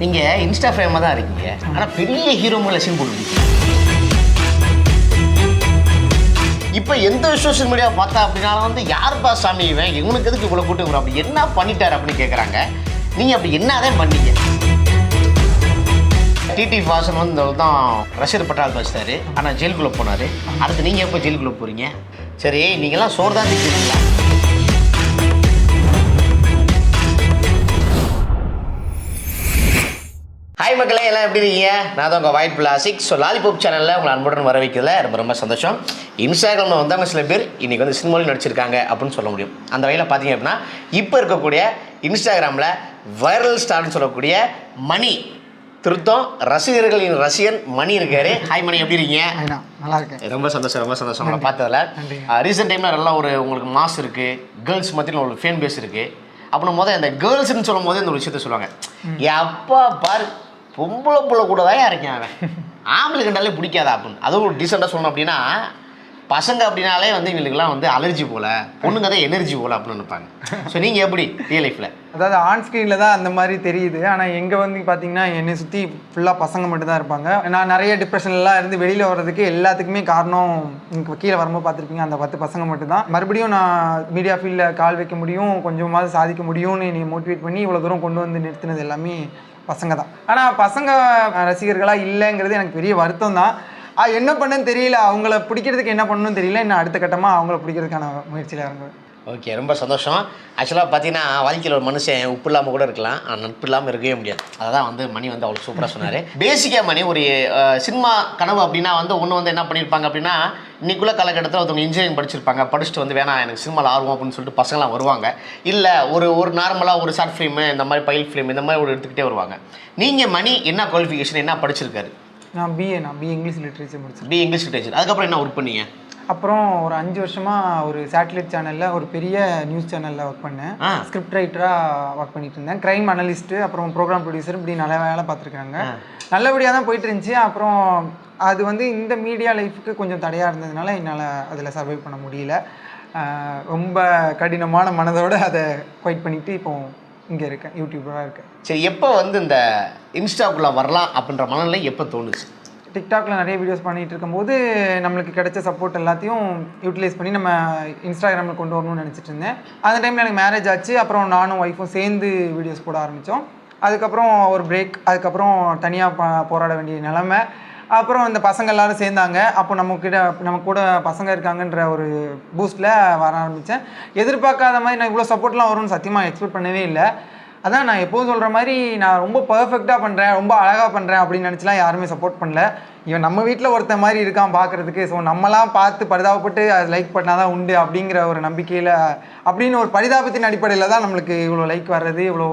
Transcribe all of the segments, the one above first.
நீங்கள் இன்ஸ்டா ஃபேமாக தான் இருக்கீங்க. ஆனால் பெரிய ஹீரோ மேலே சீன் போட்டுருக்கீங்க இப்போ எந்த சோஷியல் மீடியா பார்த்தா அப்படின்னாலும் வந்து யாருப்பா சாமி இவன்? இவனுக்கு எதுக்கு இவ்வளோ கூட்டு அப்படி என்ன பண்ணிட்டார்? அப்படின்னு கேட்குறாங்க நீங்கள் அப்படி என்னதான் பண்ணீங்க? டிடி வாசன் வந்து தான் ரஷீர் பட்டால் வச்சிட்டாரு ஆனால் ஜெயிலுக்குள்ளே போனார். அடுத்து நீங்கள் எப்போ ஜெயிலுக்குள்ளே போகிறீங்க சரி நீங்களாம் சோறு தான் திக்கிறீங்களா மக்களே எல்லாம் எப்படி இருக்கீங்க? நான் தான் உங்கள் ஒயிட் பிளாசிக் ஸோ லாலிபாப் சேனலில் உங்களை அன்புடன் வர வைக்கிறதுல ரொம்ப ரொம்ப சந்தோஷம். இன்ஸ்டாகிராமில் வந்தவங்க சில பேர் இன்றைக்கி வந்து சினிமாவில் நடிச்சிருக்காங்க அப்படின்னு சொல்ல முடியும். அந்த வகையில் பார்த்தீங்க அப்படின்னா இப்போ இருக்கக்கூடிய இன்ஸ்டாகிராமில் வைரல் ஸ்டார்னு சொல்லக்கூடிய மணி திருத்தம். ரசிகர்களின் ரசிகன் மணி இருக்காரு. ஹாய் மணி. எப்படி இருக்கீங்க? நல்லா இருக்கேன். ரொம்ப சந்தோஷம் ரொம்ப சந்தோஷம் உங்களை பார்த்ததுல. ரீசெண்ட் டைமில் நல்லா ஒரு உங்களுக்கு மாஸ் இருக்குது கேர்ள்ஸ் மத்தியில் ஒரு ஃபேன் பேஸ் இருக்குது அப்புறம் முதல் இந்த கேர்ள்ஸ்னு சொல்லும் போது இந்த ஒரு விஷயத்த சொல்லுவாங்க. எப்பா பாரு பொம்பளை பிள்ளை கூட தான் இறக்கேன் அவன். ஆம்பளை கண்டாலே பிடிக்காதா அப்படின்னு அதுவும் ஒரு டீசெண்டாக சொல்லணும் அப்படின்னா பசங்க அப்படின்னாலே வந்து இவங்களுக்குலாம் வந்து அலர்ஜி போல பொண்ணுங்க தான் எனர்ஜி போல அப்படின்னு நினைப்பாங்க. ஸோ நீங்கள் எப்படி ரியல் லைஃப்பில் அதாவது ஆன் ஸ்க்ரீனில் தான் அந்த மாதிரி தெரியுது. ஆனால் எங்கே வந்து பார்த்தீங்கன்னா என்னை சுற்றி ஃபுல்லாக பசங்க மட்டும் தான் இருப்பாங்க. நான் நிறைய டிப்ரெஷன்லாம் இருந்து வெளியில் வர்றதுக்கு எல்லாத்துக்குமே காரணம் இங்கே கீழே வரும்போது பார்த்துருப்பீங்க அந்த பத்து பசங்க மட்டும் தான். மறுபடியும் நான் மீடியா ஃபீல்டில் கால் வைக்க முடியும் கொஞ்சமாவது சாதிக்க முடியும்னு என்னை மோட்டிவேட் பண்ணி இவ்வளோ தூரம் கொண்டு வந்து நிறுத்தினது எல்லாமே பசங்க தான் ஆனால் பசங்க ரசிகர்களாக இல்லைங்கிறது எனக்கு பெரிய வருத்தம் தான் என்ன பண்ணுன்னு தெரியல. அவங்கள பிடிக்கிறதுக்கு என்ன பண்ணணும்னு தெரியல. இன்னும் அடுத்த கட்டமாக அவங்கள பிடிக்கிறதுக்கான முயற்சியில் இறங்குவேன். ஓகே ரொம்ப சந்தோஷம். ஆக்சுவலாக பார்த்தீங்கன்னா வாழ்க்கையில் ஒரு மனுஷன் உப்பு இல்லாமல் கூட இருக்கலாம். ஆனால் நட்பு இல்லாமல் இருக்கவே முடியாது. அதான் வந்து மணி வந்து அவ்வளோ சூப்பராக சொன்னார். பேசிக்காக மணி ஒரு சினிமா கனவு அப்படின்னா வந்து ஒன்று வந்து என்ன பண்ணியிருப்பாங்க அப்படின்னா இன்னைக்குள்ள காலகட்டத்தில் ஒருத்தவங்க இன்ஜினியரிங் படிச்சிருப்பாங்க படிச்சுட்டு வந்து வேணாம் எனக்கு சினிமாவில் ஆர்வம் அப்படின்னு சொல்லிட்டு பசங்களாம் வருவாங்க. இல்லை ஒரு ஒரு நார்மலாக ஒரு ஷார்ட் ஃபிலிமு இந்த மாதிரி பைல் ஃபிலிம் இந்த மாதிரி ஒரு எடுத்துக்கிட்டே வருவாங்க. நீங்கள் மணி என்ன குவாலிஃபிகேஷன் என்ன படிச்சிருக்காரு? நான் பிஏ நான் பிஏ இங்கிலீஷ் லிட்ரேச்சர் முடிச்சேன் பி இங்கிலீஷ் லிட்டரேச்சர் அதுக்கப்புறம் என்ன ஒர்க் பண்ணீங்க? அப்புறம் ஒரு அஞ்சு வருஷமாக ஒரு சேட்டலைட் சேனலில் ஒரு பெரிய நியூஸ் சேனலில் ஒர்க் பண்ணேன். ஸ்கிரிப்ட் ரைட்டராக ஒர்க் பண்ணிட்டு இருந்தேன். க்ரைம் அனலிஸ்ட்டு அப்புறம் ப்ரோக்ராம் ப்ரொடியூசர் இப்படி நல்ல வேலை பார்த்துருக்காங்க நல்லபடியாக தான் போயிட்டு இருந்துச்சு. அப்புறம் அது வந்து இந்த மீடியா லைஃபுக்கு கொஞ்சம் தடையாக இருந்ததுனால என்னால் அதில் சர்வை பண்ண முடியல. ரொம்ப கடினமான மனதோடு அதை குவைட் பண்ணிட்டு இப்போ இங்கே இருக்கேன். யூடியூபராக இருக்கேன். சரி எப்போ வந்து இந்த இன்ஸ்டாக்குள்ளே வரலாம் அப்படின்ற மனநிலை எப்போ தோணுச்சு? டிக்டாக்ல நிறைய வீடியோஸ் பண்ணிட்டு இருக்கும்போது நம்மளுக்கு கிடைச்ச சப்போர்ட் எல்லாத்தையும் யூட்டிலைஸ் பண்ணி நம்ம இன்ஸ்டாகிராமில் கொண்டு வரணும்னு நினச்சிட்டு இருந்தேன். அந்த டைமில் எனக்கு மேரேஜ் ஆச்சு. அப்புறம் நானும் ஒய்ஃபும் சேர்ந்து வீடியோஸ் போட ஆரம்பித்தோம் அதுக்கப்புறம் ஒரு பிரேக் அதுக்கப்புறம் தனியாக போராட வேண்டிய நிலமை. அப்புறம் இந்த பசங்க எல்லாரும் சேர்ந்தாங்க. அப்போ நம்ம கிட்ட நம்ம கூட பசங்க இருக்காங்கன்ற ஒரு பூஸ்ட்டில் வர ஆரம்பித்தேன் எதிர்பார்க்காத மாதிரி நான் இவ்வளோ சப்போர்ட்லாம் வரும்னு சத்தியமாக எக்ஸ்பெக்ட் பண்ணவே இல்லை. அதான் நான் எப்போதும் சொல்கிற மாதிரி நான் ரொம்ப பர்ஃபெக்டாக பண்ணுறேன் ரொம்ப அழகாக பண்ணுறேன் அப்படின்னு நினச்சிலாம் யாருமே சப்போர்ட் பண்ணல. இவன் நம்ம வீட்டில் ஒருத்தன் மாதிரி இருக்கான் பார்க்குறதுக்கு ஸோ நம்மலாம் பார்த்து பரிதாபப்பட்டு அது லைக் பண்ணால் தான் உண்டு அப்படிங்கிற ஒரு நம்பிக்கையில் அப்படின்னு ஒரு பரிதாபத்தின் அடிப்படையில் தான் நம்மளுக்கு இவ்வளோ லைக் வர்றது இவ்வளோ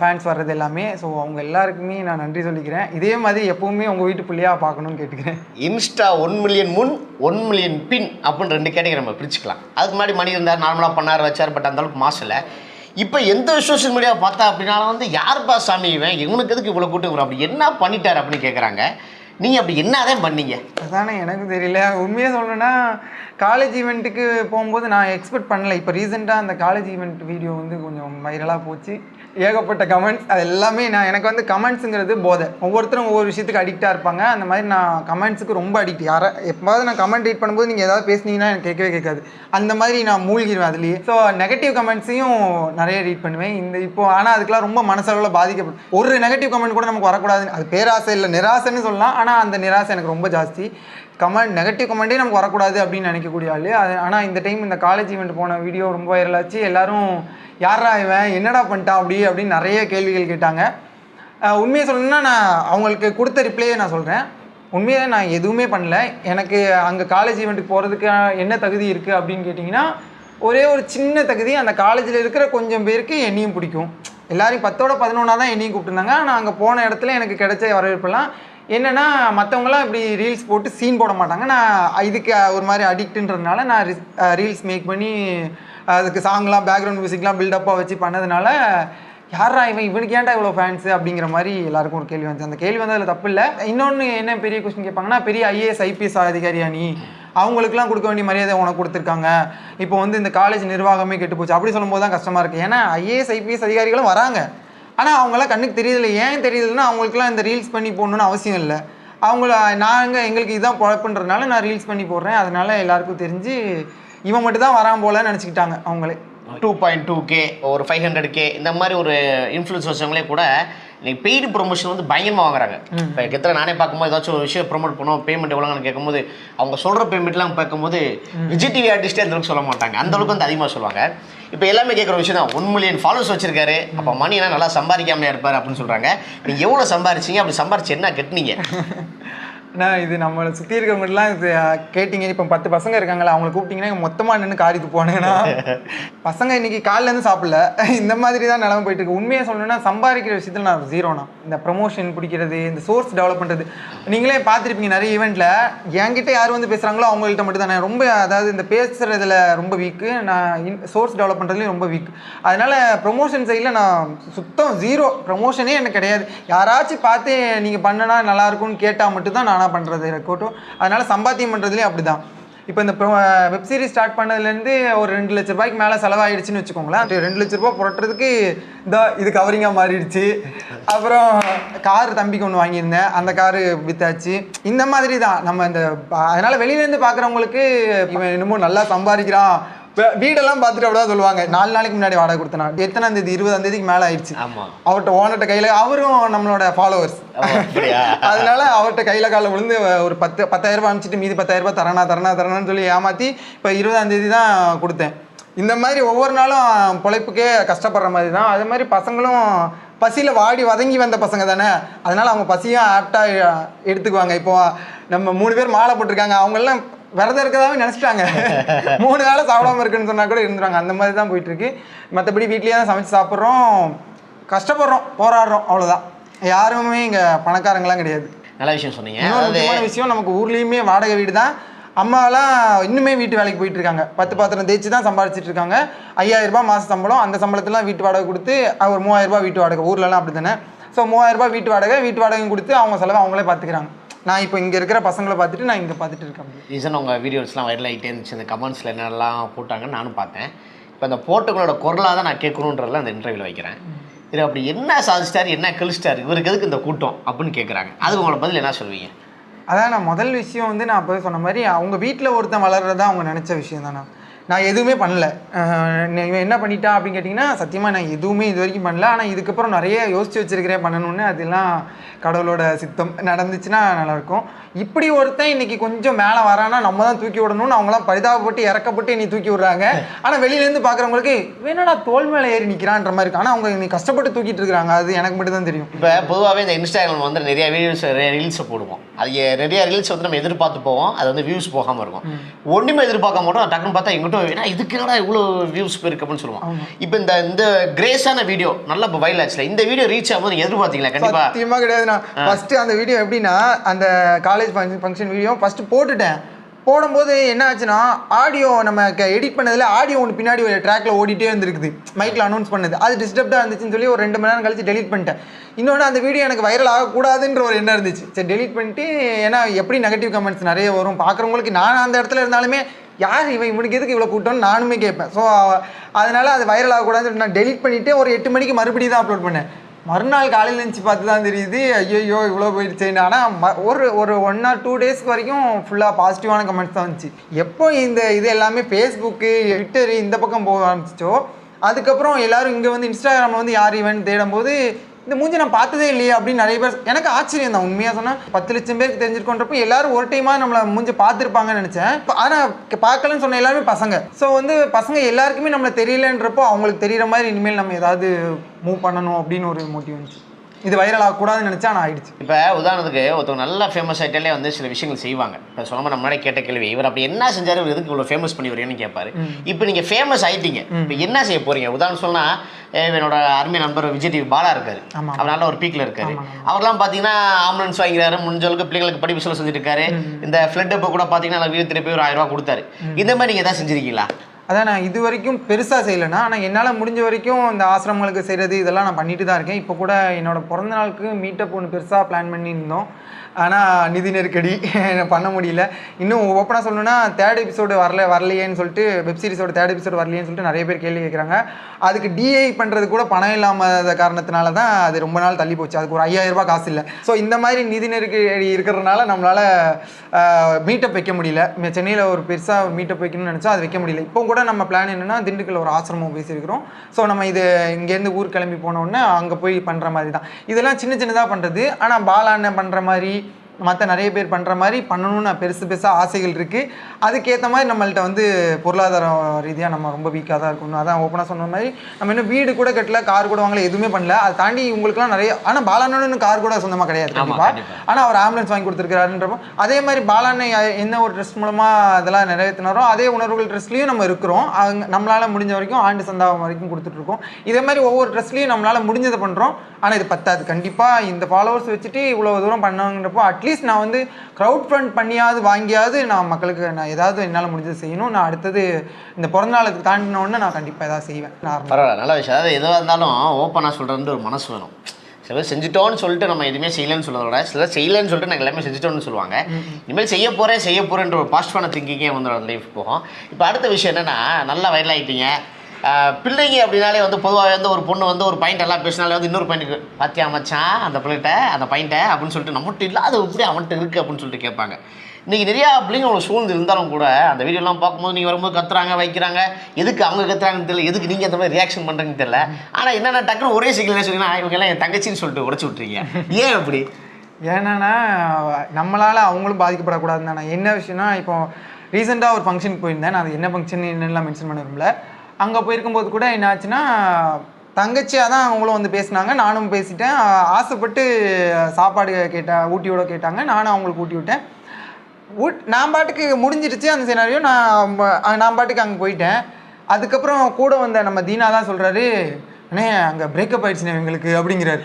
ஃபேன்ஸ் வர்றது எல்லாமே. ஸோ அவங்க எல்லாருக்குமே நான் நன்றி சொல்லிக்கிறேன். இதே மாதிரி எப்போவுமே உங்கள் வீட்டு பிள்ளையாக பார்க்கணும்னு கேட்டுக்கிறேன். இன்ஸ்டா ஒன் மில்லியன் முன் ஒன் மில்லியன் பின் அப்படின்னு ரெண்டு கேட்டகரி நம்ம பிரிச்சுக்கலாம். அதுக்கு முன்னாடி மணி இருந்தார் நார்மலாக பண்ணார் வச்சார் பட் அந்தளவுக்கு அளவுக்கு இப்போ எந்த சோஷியல் மீடியா பார்த்தா அப்படின்னாலும் வந்து யார் பா சாமி இவன்? இவனுக்கு எதுக்கு இவ்வளோ கூட்டு அப்படி என்ன பண்ணிட்டார் அப்படின்னு கேட்குறாங்க நீங்கள் அப்படி என்னதான் பண்ணீங்க? அதானே எனக்கு தெரியல. உண்மையாக சொல்லணும்னா காலேஜ் ஈவெண்ட்டுக்கு போகும்போது நான் எக்ஸ்பெக்ட் பண்ணல. இப்போ ரீசெண்டாக அந்த காலேஜ் ஈவெண்ட் வீடியோ வந்து கொஞ்சம் வைரலாக போச்சு. ஏகப்பட்ட கமெண்ட்ஸ் அது எல்லாமே நான் எனக்கு வந்து கமெண்ட்ஸுங்கிறது போதை. ஒவ்வொருத்தரும் ஒவ்வொரு விஷயத்துக்கு அடிக்டாக இருப்பாங்க. அந்த மாதிரி நான் கமெண்ட்ஸுக்கு ரொம்ப அடிக்ட் யாரை எப்போவாவது நான் கமெண்ட் ரீட் பண்ணும்போது நீங்கள் ஏதாவது பேசுனீங்கன்னா எனக்கு கேட்கவே கேட்காது. அந்த மாதிரி நான் மூழ்கிடுவேன் அதுலேயே. ஸோ நெகட்டிவ் கமெண்ட்ஸையும் நிறைய ரீட் பண்ணுவேன். இந்த இப்போ ஆனால் அதுக்கெல்லாம் ரொம்ப மனசளவில் பாதிக்கப்படும். ஒரு நெகட்டிவ் கமெண்ட் கூட நமக்கு வரக்கூடாது அது பேராசை இல்லை நிராசைன்னு சொல்லலாம். ஆனால் அந்த நிராசை எனக்கு ரொம்ப ஜாஸ்தி. கமெண்ட் நெகட்டிவ் கமெண்ட்டே நமக்கு வரக்கூடாது அப்படின்னு நினைக்கக்கூடிய ஆள். அது ஆனால் இந்த டைம் இந்த காலேஜ் ஈவெண்ட் போன வீடியோ ரொம்ப வைரலாச்சு எல்லோரும் யாரா இவன்? என்னடா பண்ணிட்டான் அப்படி? அப்படின்னு நிறைய கேள்விகள் கேட்டாங்க. உண்மையை சொல்லணும்னா நான் அவங்களுக்கு கொடுத்த ரிப்ளையே நான் சொல்கிறேன் உண்மையாக நான் எதுவுமே பண்ணல. எனக்கு அங்கே காலேஜ் ஈவெண்ட்டுக்கு போகிறதுக்கு என்ன தகுதி இருக்குது அப்படின்னு கேட்டிங்கன்னா ஒரே ஒரு சின்ன தகுதி அந்த காலேஜில் இருக்கிற கொஞ்சம் பேருக்கு என்னையும் பிடிக்கும். எல்லாரையும் பத்தோட பதினொன்றா தான் என்னையும் கூப்பிட்டுருந்தாங்க. ஆனால் அங்கே போன இடத்துல எனக்கு கிடைச்ச வரவேற்பெல்லாம் என்னென்னா மற்றவங்களாம் இப்படி ரீல்ஸ் போட்டு சீன் போட மாட்டாங்க. நான் இதுக்கு ஒரு மாதிரி அடிக்ட்டுன்றதுனால நான் ரீல்ஸ் மேக் பண்ணி அதுக்கு சாங்லாம் பேக்ரவுண்ட் மியூசிக்லாம் பில்டப்பாக வச்சு பண்ணதுனால யாரா இவன்? இவனுக்கு ஏன்டா இவ்வளோ ஃபேன்ஸு அப்படிங்கிற மாதிரி எல்லாருக்கும் ஒரு கேள்வி வந்துச்சு. அந்த கேள்வி வந்து அதில் தப்பு இல்லை. இன்னொன்று என்ன பெரிய கொஸ்டின் கேட்பாங்கன்னா பெரிய ஐஏஎஸ் ஐபிஎஸ் அதிகாரியா நீ அவங்களுக்குலாம் கொடுக்க வேண்டிய மரியாதை உனக்கு கொடுத்துருக்காங்க. இப்போ வந்து இந்த காலேஜ் நிர்வாகமே கெட்டு போச்சு. அப்படி சொல்லும்போது தான் கஷ்டமாக இருக்குது ஏன்னா ஐஏஎஸ் ஐபிஎஸ் அதிகாரிகளும் வராங்க. ஆனால் அவங்களாம் கண்ணுக்கு தெரியல ஏன் தெரியலன்னா அவங்களுக்குலாம் இந்த ரீல்ஸ் பண்ணி போடணும்னு அவசியம் இல்லை. அவங்கள நாங்கள் எங்களுக்கு இதுதான் குழப்பன்றதுனால நான் ரீல்ஸ் பண்ணி போடுறேன். அதனால எல்லாருக்கும் தெரிஞ்சு இவன் மட்டும் தான் வரான் போல நினச்சிக்கிட்டாங்க அவங்களே. டூ பாயிண்ட் டூ கே ஒரு ஃபைவ் ஹண்ட்ரட் கே இந்த மாதிரி ஒரு இன்ஃப்ளூன்ஸ் வச்சவங்களே கூட இன்னைக்கு பெய்டு ப்ரொமோஷன் வந்து பயங்கரமாக வாங்குறாங்க. இப்போ கிட்ட நானே பார்க்கும்போது ஏதாச்சும் ஒரு விஷயம் ப்ரோமோட் பண்ணுவோம் பேமெண்ட் எவ்வளோன்னு கேட்கும்போது அவங்க சொல்கிற பேமெண்ட்லாம் பார்க்கும்போது விஜய் டிவி ஆர்டிஸ்டே அந்த அளவுக்கு சொல்ல மாட்டாங்க. அந்த அளவுக்கு வந்து அதிகமாக சொல்லுவாங்க. இப்போ எல்லாமே கேட்குற விஷயம் தான் ஒன் மில்லியன் ஃபாலோஸ் வச்சிருக்காரு. அப்போ மணி எல்லாம் நல்லா சம்பாதிக்காமலே இருப்பார் அப்படின்னு சொல்கிறாங்க நீங்கள் எவ்வளோ சம்பாரிச்சீங்க? அப்படி சம்பாரிச்சு என்ன கட்டுனீங்க? அண்ணா இது நம்மளை சுற்றி இருக்கிறவங்கலாம் இது கேட்டிங்க. இப்போ பத்து பசங்க இருக்காங்களா அவங்கள கூப்பிட்டீங்கன்னா மொத்தமாக நின்று காரித்து போனேன்னா பசங்க இன்னைக்கு காலிலேருந்து சாப்பிடல. இந்த மாதிரி தான் நிலம போயிட்டு இருக்கு. உண்மையாக சொல்லணும்னா சம்பாதிக்கிற விஷயத்தில் நான் ஜீரோனா இந்த ப்ரமோஷன் பிடிக்கிறது இந்த சோர்ஸ் டெவலப் பண்ணுறது நீங்களே பார்த்துருப்பீங்க நிறைய ஈவெண்ட்டில் என்கிட்ட யார் வந்து பேசுகிறாங்களோ அவங்கள்ட்ட மட்டும் தான். நான் ரொம்ப அதாவது இந்த பேசுகிறதுல ரொம்ப வீக்கு நான் சோர்ஸ் டெவலப் பண்ணுறதுலையும் ரொம்ப வீக் அதனால் ப்ரொமோஷன் சைடில் நான் சுத்தம் ஜீரோ ப்ரொமோஷனே எனக்கு கிடையாது. யாராச்சும் பார்த்து நீங்கள் பண்ணனா நல்லாயிருக்கும்னு கேட்டால் மட்டும்தான் நானாக பண்ணுறது இருக்கட்டும். அதனால் சம்பாத்தியம் பண்ணுறதுலேயும் அப்படி தான் இப்போ இந்த வெப் சீரிஸ் ஸ்டார்ட் பண்ணதுலேருந்து ஒரு ரெண்டு லட்ச ரூபாய்க்கு மேலே செலவாயிடுச்சுன்னு வச்சுக்கோங்களேன். ரெண்டு லட்ச ரூபா புரட்டுறதுக்கு இந்த இது கவரிங்காக மாறிடுச்சு. அப்புறம் கார் தம்பிக்கு ஒன்று வாங்கியிருந்தேன். அந்த காரு வித்தாச்சு. இந்த மாதிரி தான் நம்ம இந்த அதனால் வெளியிலேருந்து பார்க்குறவங்களுக்கு இவன் இன்னமும் நல்லா சம்பாதிக்கிறான். வீடெல்லாம் பார்த்துட்டு அப்படிதான் சொல்லுவாங்க. நாலு நாளைக்கு முன்னாடி வாடகை கொடுத்தனா எத்தனாம் தேதி? இருபதாம் தேதிக்கு மேலே ஆயிடுச்சு. அவர்கிட்ட ஓனர்கிட்ட கையில் அவரும் நம்மளோட ஃபாலோவர்ஸ் அதனால அவர்கிட்ட கையில காலில் விழுந்து ஒரு பத்து பத்தாயிரம் ரூபாய் அனுப்பிச்சிட்டு மீதி பத்தாயிரம் ரூபாய் தரணா தரணா தரணான்னு சொல்லி ஏமாத்தி இப்போ இருபதாம் தேதி தான் கொடுத்தேன். இந்த மாதிரி ஒவ்வொரு நாளும் பொழைப்புக்கே கஷ்டப்படுற மாதிரி தான். அது மாதிரி பசங்களும் பசியில் வாடி வதங்கி வந்த பசங்க தானே? அதனால அவங்க பசியும் ஆப்டாக எடுத்துக்குவாங்க. இப்போ நம்ம மூணு பேர் மாலை போட்டிருக்காங்க. அவங்கெல்லாம் விரதம் இருக்கதாவே நினச்சிட்டாங்க. மூணு வேளை சாப்பிடாம இருக்குன்னு சொன்னா கூட இருந்துருவாங்க. அந்த மாதிரி தான் போயிட்டு இருக்கு மற்றபடி வீட்லேயே தான் சமைச்சு சாப்பிட்றோம். கஷ்டப்படுறோம். போராடுறோம். அவ்வளோதான் யாருமே இங்கே பணக்காரங்களாம் கிடையாது. நல்ல விஷயம் சொன்னீங்க. முக்கியமான விஷயம் நமக்கு ஊர்லேயுமே வாடகை வீடு தான் அம்மாலாம் இன்னுமே வீட்டு வேலைக்கு போயிட்டு இருக்காங்க பத்து பாத்திரம் தேய்ச்சி தான் சம்பாதிச்சிட்டு இருக்காங்க ஐயாயிரம் ரூபாய் மாத சம்பளம். அந்த சம்பளத்துலாம் வீட்டு வாடகை கொடுத்து ஒரு மூவாயிரம் ரூபாய் வீட்டு வாடகை. ஊர்லலாம் அப்படி தானே ஸோ மூவாயிரம் ரூபாய் வீட்டு வாடகை வீட்டு வாடகையும் கொடுத்து அவங்க செலவை அவங்களே பார்த்துக்கிறாங்க நான் இப்போ இங்கே இருக்கிற பசங்களை பார்த்துட்டு நான் இங்கே பார்த்துட்டு இருக்கேன். ரீசன் உங்கள் வீடியோஸ்லாம் வைரல் ஆகிட்டே இருந்துச்சு இந்த கமெண்ட்ஸில் என்னெல்லாம் போட்டாங்கன்னு நானும் பார்த்தேன். இப்போ அந்த போட்டவங்களோட குரலாக தான் நான் கேட்கணுன்றதுல அந்த இன்டர்வியூவில் வைக்கிறேன். இது அப்படி என்ன சாதிச்சிட்டாரு என்ன கழிச்சிட்டாரு இவருக்கு எதுக்கு இந்த கூட்டம் அப்படின்னு கேட்குறாங்க அதுக்கு உங்களோட பதில் என்ன சொல்வீங்க அதான் நான் முதல் விஷயம் வந்து நான் அப்போ சொன்ன மாதிரி அவங்க வீட்டில் ஒருத்தன் வளர்றதா அவங்க நினச்ச விஷயம் தானே நான் எதுவுமே பண்ணல. இவன் என்ன பண்ணிட்டா அப்படின்னு கேட்டிங்கன்னா சத்தியமாக நான் எதுவுமே இது வரைக்கும் பண்ணல. ஆனால் இதுக்கப்புறம் நிறைய யோசிச்சு வச்சிருக்கிறேன் பண்ணணும்னு. அதெல்லாம் கடவுளோட சித்தம். நடந்துச்சுன்னா நல்லாயிருக்கும். இப்படி ஒருத்தன் இன்னைக்கு கொஞ்சம் மேலே வரானா நம்ம தான் தூக்கி விடணும்னு அவங்களாம் பரிதாபப்பட்டு இறக்கப்பட்டு நீ தூக்கி விடுறாங்க. ஆனால் வெளியிலேருந்து பார்க்குறவங்களுக்கு வேணடா தோல் மேலே ஏறி நிற்கிறான்ற மாதிரி இருக்கு ஆனால் அவங்க நீ கஷ்டப்பட்டு தூக்கிட்டு இருக்கிறாங்க. அது எனக்கு மட்டும் தான் தெரியும். இப்போ பொதுவாகவே இந்த இன்ஸ்டாகிராம் வந்து நிறைய வீடியோஸ் ரீல்ஸை போடுவோம். அது நிறைய ரீல்ஸ் வந்து நம்ம எதிர்பார்த்து போவோம். அது வந்து வியூஸ் போகாமல் இருக்கும். ஒன்றுமே எதிர்பார்க்க மாட்டோம் டக்குன்னு பார்த்தா எங்கிட்ட ஏன்னா இதுக்கு என்னடா இவ்வளோ வியூஸ் போயிருக்கு அப்படின்னு சொல்லுவோம் இப்போ இந்த இந்த கிரேஸான வீடியோ நல்லா இப்போ வைரல் ஆச்சுல. இந்த வீடியோ ரீச் ஆகும்போது நீங்க எதிர்பார்த்தீங்களா? கண்டிப்பாக சத்தியமா கிடையாது நான். ஃபர்ஸ்ட் அந்த வீடியோ எப்படின்னா அந்த காலேஜ் ஃபங்க்ஷன் வீடியோ ஃபர்ஸ்ட் போட்டுட்டேன். போடும்போது என்ன ஆச்சுன்னா ஆடியோ நம்ம எடிட் பண்ணதுல ஆடியோ ஒன்று பின்னாடி ஒரு ட்ராக்ல ஓடிட்டே இருந்திருக்குது. மைக்கில் அனௌன்ஸ் பண்ணது. அது டிஸ்டர்ப்டாக இருந்துச்சுன்னு சொல்லி ஒரு ரெண்டு மணி நேரம் கழிச்சு டெலீட் பண்ணிட்டேன். இன்னொன்று அந்த வீடியோ எனக்கு வைரல் ஆகக்கூடாதுன்ற ஒரு எண்ணம் இருந்துச்சு. சரி டெலீட் பண்ணிட்டு ஏன்னா எப்படி நெகட்டிவ் கமெண்ட்ஸ் நிறைய வரும்? பார்க்குறவங்களுக்கு நான் அந்த இடத்துல இருந்தாலுமே யார் இவன்? இவனுக்கு எதுக்கு இவ்வளோ கூட்டம்னு நானுமே கேட்பேன். ஸோ அதனால் அது வைரல் ஆகக்கூடாதுன்னு நான் டெலிட் பண்ணிட்டு ஒரு எட்டு மணிக்கு மறுபடியும் தான் அப்லோட் பண்ணேன். மறுநாள் காலையில் நினச்சி பார்த்து தான் தெரியுது. ஐயோ இவ்வளோ போயிடுச்சேன்னு ஆனால் ஒரு ஒரு ஒன் ஆர் டூ டேஸ்க்கு வரைக்கும் ஃபுல்லாக பாசிட்டிவான கமெண்ட்ஸ் தான் வந்துச்சு. எப்போ இந்த இது எல்லாமே ஃபேஸ்புக்கு ட்விட்டரு இந்த பக்கம் போக ஆரம்பிச்சிச்சோ அதுக்கப்புறம் எல்லாரும் இங்கே வந்து இன்ஸ்டாகிராமில் வந்து யார் இவன் தேடும்போது இந்த மூஞ்சி நான் பார்த்ததே இல்லையே அப்படின்னு நிறைய பேர் எனக்கு ஆச்சரியம் தான். உண்மையாக சொன்னால் பத்து லட்சம் பேருக்கு தெரிஞ்சிருக்கோன்றப்போ எல்லாரும் ஒரு டைமாக நம்மளை மூஞ்சி பார்த்துருப்பாங்கன்னு நினச்சேன். ஆனால் பார்க்கலன்னு சொன்ன எல்லாருமே பசங்க. ஸோ வந்து பசங்க எல்லாருக்குமே நம்மளை தெரியலன்றப்போ அவங்களுக்கு தெரிகிற மாதிரி இனிமேல் நம்ம ஏதாவது மூவ் பண்ணணும் அப்படின்னு ஒரு மோட்டிவ் வந்துச்சு. இது வைரல் ஆகக்கூடாதுன்னு நினச்சா நான் ஆயிடுச்சு. இப்போ உதாரணத்துக்கு ஒருத்தவங்க நல்லா ஃபேமஸ் ஆகிட்டாலே வந்து சில விஷயங்கள் செய்வாங்க. இப்போ சொல்லாம நம்ம முன்னாடி கேட்ட கேள்வி இவர் அப்படி என்ன செஞ்சாரு இவர் எதுக்கு இவ்வளோ ஃபேமஸ் பண்ணி வரீங்கன்னு கேட்பாரு இப்போ நீங்கள் ஃபேமஸ் ஆயிட்டீங்க. இப்போ என்ன செய்ய போறீங்க? உதாரணம் சொன்னா அஹ் என்னோட அருமை நண்பர் விஜய் டிவி பாலா இருக்காரு. அவர் நல்ல ஒரு பீக்ல இருக்காரு. அவர்லாம் பார்த்தீங்கன்னா ஆம்புலன்ஸ் வாங்கிறாரு முடிஞ்ச அளவுக்கு பிள்ளைங்களுக்கு படிப்பு சொல்ல செஞ்சிருக்காரு இந்த ஃப்ளட் அப்போ கூட பார்த்தீங்கன்னா வீடு திருப்பி ஒரு ஆயிரம் ரூபாய் கொடுத்தாரு. இந்த மாதிரி நீங்கள் எதாவது செஞ்சிருக்கீங்களா? அதான் நான் இது வரைக்கும் பெருசாக செய்யலைன்னா ஆனால் என்னால் முடிஞ்ச வரைக்கும் இந்த ஆசிரமங்களுக்கு செய்கிறது இதெல்லாம் நான் பண்ணிட்டு தான் இருக்கேன். இப்போ கூட என்னோடய பிறந்த நாளுக்கு மீட்டப் ஒன்று பெருசாக பிளான் பண்ணியிருந்தோம். ஆனால் நிதி நெருக்கடி பண்ண முடியல. இன்னும் ஓப்பனாக சொல்லணும்னா தேர்ட் எபிசோடு வரல வரலையேன்னு சொல்லிட்டு வெப் சீரிஸோட தேர்ட் எபிசோடு வரலையேன்னு சொல்லிட்டு நிறைய பேர் கேள்வி கேட்குறாங்க அதுக்கு டிஐ பண்ணுறது கூட பணம் இல்லாமல் காரணத்தினால தான் அது ரொம்ப நாள் தள்ளி போச்சு. அதுக்கு ஒரு ஐயாயிரம் ரூபாய் காசு இல்லை. ஸோ இந்த மாதிரி நிதி நெருக்கடி இருக்கிறதுனால நம்மளால் மீட்டப் வைக்க முடியல. சென்னையில் ஒரு பெருசாக மீட்டப் வைக்கணும்னு நினச்சா அது வைக்க முடியல. இப்போ கூட கூட நம்ம பிளான் என்னென்னா திண்டுக்கல் ஒரு ஆசிரமம் பேசியிருக்கிறோம். ஸோ நம்ம இது இங்கேருந்து ஊர் கிளம்பி போனோடனே அங்கே போய் பண்ணுற மாதிரி தான் இதெல்லாம் சின்ன சின்னதாக பண்ணுறது ஆனால் பாலா அண்ணன் பண்ணுற மாதிரி மற்ற நிறைய பேர் பண்ணுற மாதிரி பண்ணணும்னு பெருசு பெருசாக ஆசைகள் இருக்குது அதுக்கேற்ற மாதிரி நம்மள்ட்ட வந்து பொருளாதார ரீதியாக நம்ம ரொம்ப வீக்காக தான் இருக்கணும். அதான் ஓப்பனாக சொன்ன மாதிரி நம்ம இன்னும் வீடு கூட கட்டல கார் கூட வாங்கல எதுவுமே பண்ணல. அதை தாண்டி உங்களுக்குலாம் நிறைய ஆனால் பாலாண்ணனும் கார் கூட சொந்தமாக கிடையாது கண்டிப்பாக கண்டிப்பா. ஆனால் அவர் ஆம்புலன்ஸ் வாங்கி கொடுத்துருக்காருன்றப்போ அதே மாதிரி பாலாண்ணை என்ன ஒரு ட்ரெஸ்ட் மூலமாக அதெல்லாம் நிறைவேற்றினாரோ அதே உணர்வுகள் ட்ரெஸ்ட்லேயும் நம்ம இருக்கிறோம். அவங்க நம்மளால் முடிஞ்ச வரைக்கும் ஆண்டு சந்தாவம் வரைக்கும் கொடுத்துட்ருக்கோம் இதே மாதிரி ஒவ்வொரு ட்ரெஸ்ட்லையும் நம்மளால் முடிஞ்சதை பண்ணுறோம் ஆனால் இது பத்தாது. கண்டிப்பாக இந்த ஃபாலோவர்ஸ் வச்சுட்டு இவ்வளோ தூரம் பண்ணாங்கன்றப்போ அட்லீஸ்ட் நான் வந்து க்ரௌட் ஃபண்ட் பண்ணியாவது வாங்கியாவது நான் மக்களுக்கு நான் ஏதாவது என்னால் முடிஞ்சது செய்யணும். நான் அடுத்தது இந்த பிறந்த நாளுக்கு தாண்டின உடனே நான் கண்டிப்பாக ஏதாவது செய்வேன். நார்மல் பரவாயில்ல நல்ல விஷயம். அதாவது எதுவாக இருந்தாலும் ஓப்பனாக சொல்கிறது ஒரு மனசு வேணும். சில பேர் செஞ்சுட்டோன்னு சொல்லிட்டு நம்ம எதுவுமே செய்யலைன்னு சொல்றத விட சிலர் செய்யலைன்னு சொல்லிட்டு நாங்கள் எல்லாமே செஞ்சுட்டோம்னு சொல்லுவாங்க. இனிமேல் செய்ய போகிறேன் செய்ய போகிறேன்ற ஒரு பாசிட்டிவான திங்கிங்கே வந்து லைஃப் போகும். இப்போ அடுத்த விஷயம் என்னென்னா நல்லா வைரல் ஆகிட்டீங்க பிள்ளைங்க அப்படின்னாலே வந்து பொதுவாக வந்து ஒரு பொண்ணு வந்து ஒரு பாயிண்ட் எல்லாம் பேசினாலே வந்து இன்னொரு பாயிண்ட் பாத்தியா மச்சான்? அந்த பிள்ளைகிட்ட அந்த பாயிண்ட்டை அப்படின்னு சொல்லிட்டு நம்மகிட்ட இல்லாத எப்படி அவன்கிட்ட இருக்குது அப்படின்னு சொல்லிட்டு கேட்பாங்க. இன்றைக்கி நிறையா பிள்ளைங்க உங்களுக்கு சூழ்ந்து இருந்தாலும் கூட அந்த வீடியோலாம் பார்க்கும்போது நீங்கள் வரும்போது கத்துறாங்க வைக்கிறாங்க. எதுக்கு அவங்க கத்துறாங்கன்னு தெரியல எதுக்கு நீங்கள் அந்த மாதிரி ரியாக்ஷன் பண்ணுறீங்கன்னு தெரியல. ஆனால் என்னென்ன டக்குனு ஒரே சிக்கல் என்ன சொன்னீங்கன்னா இவங்க எல்லாம் என் தங்கச்சின்னு சொல்லிட்டு உடச்சி விட்றீங்க ஏன் அப்படி? ஏன்னா நம்மளால் அவங்களும் பாதிக்கப்படக்கூடாதுன்னு தானே. என்ன விஷயம்னா இப்போ ரீசெண்டாக ஒரு ஃபங்க்ஷனுக்கு போயிருந்தேன். நான் அது என்ன ஃபங்க்ஷன் என்னெல்லாம் மென்ஷன் பண்ண விரும்பல. அங்கே போயிருக்கும்போது கூட என்ன ஆச்சுன்னா தங்கச்சியாக தான் அவங்களும் வந்து பேசினாங்க. நானும் பேசிட்டேன். ஆசைப்பட்டு சாப்பாடு கேட்டேன் ஊட்டியோட கேட்டாங்க. நானும் அவங்களுக்கு ஊட்டி விட்டேன். ஊட் நான் பாட்டுக்கு முடிஞ்சிடுச்சு அந்த சினாரியோ நான் நான் பாட்டுக்கு அங்கே போயிட்டேன். அதுக்கப்புறம் கூட வந்த நம்ம தீனா தான் சொல்கிறாரு அண்ணே அங்கே பிரேக்கப் ஆயிடுச்சுண்ணே எங்களுக்கு அப்படிங்கிறாரு.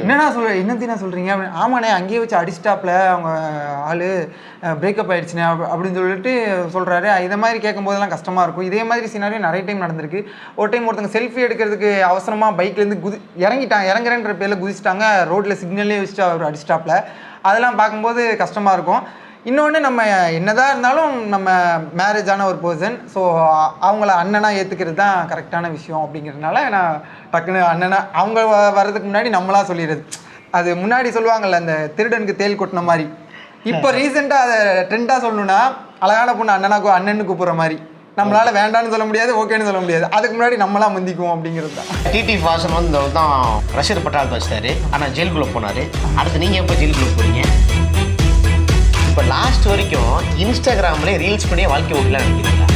என்னண்ணா சொல்ற என்ன தீனா சொல்கிறீங்க அப்படின்னு ஆமாண்ணே அங்கேயே வச்சு அடிச்சிட்டாப்ல அவங்க ஆள் பிரேக்கப் ஆயிடுச்சுண்ணே அப்ப- அப்படின்னு சொல்லிட்டு சொல்கிறாரு இதை மாதிரி கேட்கும்போதெல்லாம் கஷ்டமாக இருக்கும். இதே மாதிரி சினாரியோ நிறைய டைம் நடந்திருக்கு. ஒரு டைம் ஒருத்தங்க செல்ஃபி எடுக்கிறதுக்கு அவசரமாக பைக்லேருந்து குதி இறங்கிட்டாங்க இறங்குறேன்ற பேரில் குதிச்சிட்டாங்க. ரோட்டில் சிக்னல்லே வச்சுட்டு அவர் அடிச்சிட்டாப்ல அதெல்லாம் பார்க்கும்போது கஷ்டமாக இருக்கும். இன்னொன்று நம்ம என்னதான் இருந்தாலும் நம்ம மேரேஜ் ஆன ஒரு பர்சன் ஸோ அவங்கள அண்ணனாக ஏற்றுக்கிறது தான் கரெக்டான விஷயம் அப்படிங்கிறதுனால நான் டக்குன்னு அண்ணனா அவங்க வ- வர்றதுக்கு முன்னாடி நம்மளா சொல்லிடுறது. அது முன்னாடி சொல்லுவாங்கல்ல அந்த திருடனுக்கு தேல் கொட்டின மாதிரி. இப்போ ரீசெண்டாக அதை ட்ரெண்டாக சொல்லணும்னா அழகான பொண்ணு அண்ணனா அண்ணன்னு கூப்பிட்ற மாதிரி. நம்மளால வேண்டாம்னு சொல்ல முடியாது ஓகேன்னு சொல்ல முடியாது. அதுக்கு முன்னாடி நம்மளா முந்திக்குவோம் அப்படிங்கிறது தான். டிடி வாசன் வந்து தான் ரஷீர் பட்டாளத்தை வச்சிட்டாரு ஆனால் ஜெயிலுக்குள்ளே போனார். அடுத்து நீங்கள் எப்போ ஜெயிலுக்குள்ளே இப்போ லாஸ்ட் வரைக்கும் இன்ஸ்டாகிராம்லேயே ரீல்ஸ் பண்ணி வாழ்க்கை ஓட்டலாம் நினைக்கிறீங்களா?